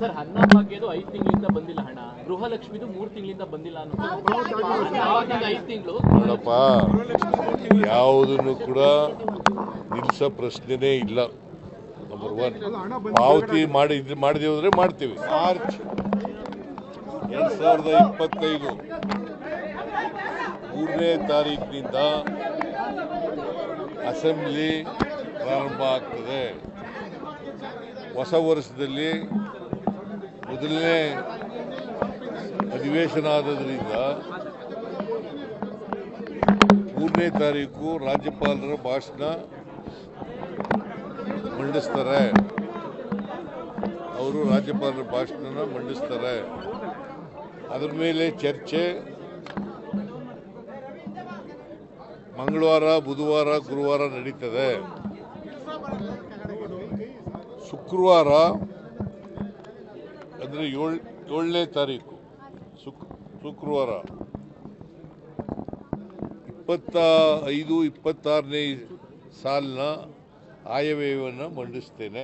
Sir ಅನ್ನಭಾಗ್ಯದು ಐದು ತಿಂಗಳಿಂದ ಬಂದಿಲ್ಲ ಹಣ ಗೃಹಲಕ್ಷ್ಮಿದು ಮೂರು ತಿಂಗಳಿಂದ ಬಂದಿಲ್ಲ ಅನ್ನೋದು. ಐದು ತಿಂಗಳು? ನೋಡಪ್ಪ ಯಾವುದನ್ನು ಕೂಡ ನಿಲ್ಸೋ ಪ್ರಶ್ನೆನೇ ಇಲ್ಲ. ನಂಬರ್ ಒನ್ ಪಾವತಿ ಮಾಡಿ ಇದು ಅಂದ್ರೆ ಮಾಡ್ತೀವಿ. ಮಾರ್ಚ್ ಎರಡ್ ಸಾವಿರದ ಇಪ್ಪತ್ತೈದು. ಮೂರನೇ ತಾರೀಕಿನಿಂದ ಅಸೆಂಬ್ಲಿ ಪ್ರಾರಂಭ ಆಗ್ತದೆ. ಹೊಸ ವರ್ಷದಲ್ಲಿ ಮೊದಲನೇ ಅಧಿವೇಶನ ಆದ್ದರಿಂದ ಮೂರನೇ ತಾರೀಕು ರಾಜ್ಯಪಾಲರ ಭಾಷಣ ಮಂಡಿಸ್ತಾರೆ. ಅವರು ರಾಜ್ಯಪಾಲರ ಭಾಷಣನ ಮಂಡಿಸ್ತಾರೆ. ಅದರ ಮೇಲೆ ಚರ್ಚೆ. ಮಂಗಳವಾರ, ಬುಧವಾರ, ಗುರುವಾರ ನಡೀತದೆ. ಶುಕ್ರವಾರ ಅಂದರೆ ಏಳು ಏಳನೇ ತಾರೀಕು ಶುಕ್ ಶುಕ್ರವಾರ. ಇಪ್ಪತ್ತ ಐದು ಇಪ್ಪತ್ತಾರನೇ ಸಾಲಿನ ಆಯವ್ಯಯವನ್ನು ಮಂಡಿಸ್ತೇನೆ.